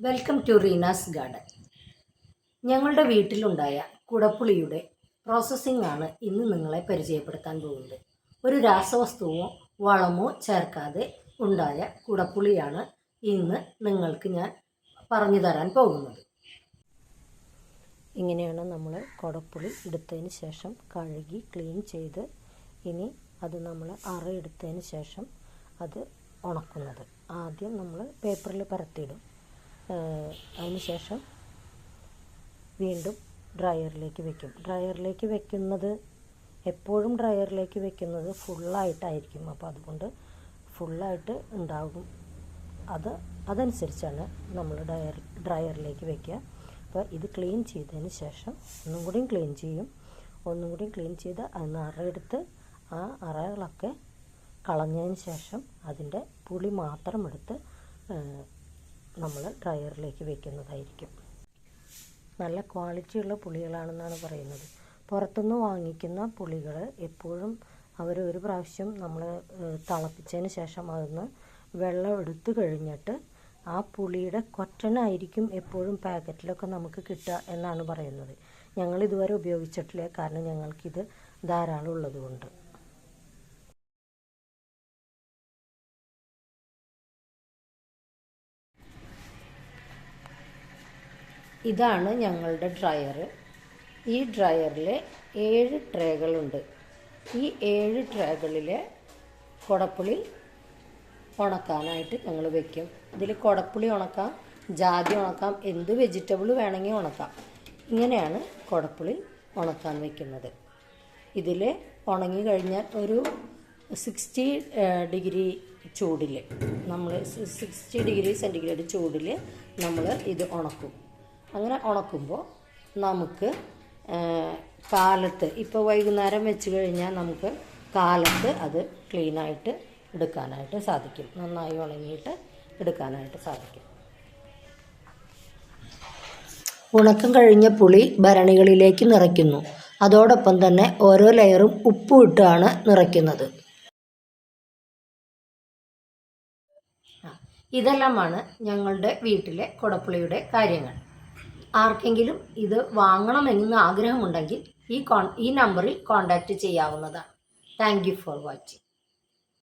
Welcome to Reena's garden ഞങ്ങളുടെ വീട്ടിലുണ്ടായ കുടപ്പുളിയുടെ processing ആണ് ഇന്ന് നിങ്ങളെ പരിചയപ്പെടുത്താൻ പോകുന്നത്. ഒരു രാസവസ്തുവോ വളമോ ചേർക്കാതെ ഉണ്ടായ കുടപ്പുളിയാണ് ഇന്ന് നിങ്ങൾക്ക് ഞാൻ പറഞ്ഞു തരാൻ പോകുന്നത്. ഇങ്ങനെയാണ് നമ്മൾ കുടപ്പുളി എടുത്തതിന് ശേഷം കഴുകി ക്ലീൻ ചെയ്ത് ഇനി അത് നമ്മൾ അറയെടുത്തതിന് ശേഷം അത് ഉണക്കുന്നത്. ആദ്യം നമ്മൾ പേപ്പറിൽ പരത്തിയിടും. ഏഹ് അതിന് ശേഷം വീണ്ടും ഡ്രയറിലേക്ക് വെക്കും. ഡ്രയറിലേക്ക് വെക്കുന്നത് എപ്പോഴും ഡ്രയറിലേക്ക് വെക്കുന്നത് ഫുള്ളായിട്ടായിരിക്കും. അപ്പോൾ അതുകൊണ്ട് ഫുള്ളായിട്ട് ഉണ്ടാകും. അത് അതനുസരിച്ചാണ് നമ്മൾ ഡയർ ഡ്രയറിലേക്ക് വെക്കുക. അപ്പോൾ ഇത് ക്ലീൻ ചെയ്തതിന് ശേഷം ഒന്നും കൂടിയും ക്ലീൻ ചെയ്യും. ഒന്നും കൂടിയും ക്ലീൻ ചെയ്ത് അതിന് അറയെടുത്ത് ആ അറകളൊക്കെ കളഞ്ഞതിന് ശേഷം അതിന്റെ പുളി മാത്രം എടുത്ത് നമ്മൾ ഡ്രയറിലേക്ക് വെക്കുന്നതായിരിക്കും. നല്ല ക്വാളിറ്റിയുള്ള പുളികളാണെന്നാണ് പറയുന്നത്. പുറത്തുനിന്ന് വാങ്ങിക്കുന്ന പുളികൾ എപ്പോഴും അവർ ഒരു പ്രാവശ്യം നമ്മൾ തിളപ്പിച്ചതിന് ശേഷം അതൊന്ന് വെള്ളം എടുത്തു കഴിഞ്ഞിട്ട് ആ പുളിയുടെ കൊറ്റനായിരിക്കും എപ്പോഴും പാക്കറ്റിലൊക്കെ നമുക്ക് കിട്ടുക എന്നാണ് പറയുന്നത്. ഞങ്ങൾ ഇതുവരെ ഉപയോഗിച്ചിട്ടില്ല. കാരണം ഞങ്ങൾക്കിത് ധാരാളം ഉള്ളതുകൊണ്ട്. ഇതാണ് ഞങ്ങളുടെ ഡ്രയർ ഈ ഡ്രയറിൽ ഏഴ് ട്രേകളുണ്ട് ഈ ഏഴ് ട്രേകളിൽ കുടപ്പുളി ഉണക്കാനായിട്ട് ഞങ്ങൾ വെക്കും. ഇതിൽ കുടപ്പുളി ഉണക്കാം ജാതി ഉണക്കാം എന്ത് വെജിറ്റബിൾ വേണമെങ്കിൽ ഉണക്കാം. ഇങ്ങനെയാണ് കുടപ്പുളി ഉണക്കാൻ വെക്കുന്നത്. ഇതിൽ ഉണങ്ങി കഴിഞ്ഞാൽ ഒരു സിക്സ്റ്റി ഡിഗ്രി ചൂടിൽ നമ്മൾ സിക്സ്റ്റി ഡിഗ്രി സെന്റിഗ്രേഡ് ചൂടിൽ നമ്മൾ ഇത് ഉണക്കും. അങ്ങനെ ഉണക്കുമ്പോൾ നമുക്ക് കാലത്ത് ഇപ്പോൾ വൈകുന്നേരം വെച്ച് കഴിഞ്ഞാൽ നമുക്ക് കാലത്ത് അത് ക്ലീനായിട്ട് എടുക്കാനായിട്ട് സാധിക്കും. നന്നായി ഉണങ്ങിയിട്ട് എടുക്കാനായിട്ട് സാധിക്കും. ഉണക്കം കഴിഞ്ഞ പുളി ഭരണികളിലേക്ക് നിറയ്ക്കുന്നു. അതോടൊപ്പം തന്നെ ഓരോ ലെയറും ഉപ്പും ഇട്ടാണ് നിറയ്ക്കുന്നത്. ഇതെല്ലാമാണ് ഞങ്ങളുടെ വീട്ടിലെ കുടപ്പുളിയുടെ കാര്യങ്ങൾ. ആർക്കെങ്കിലും ഇത് വാങ്ങണമെന്ന് ആഗ്രഹമുണ്ടെങ്കിൽ ഈ കോൺ ഈ നമ്പറിൽ കോൺടാക്റ്റ് ചെയ്യാവുന്നതാണ്. Thank you for watching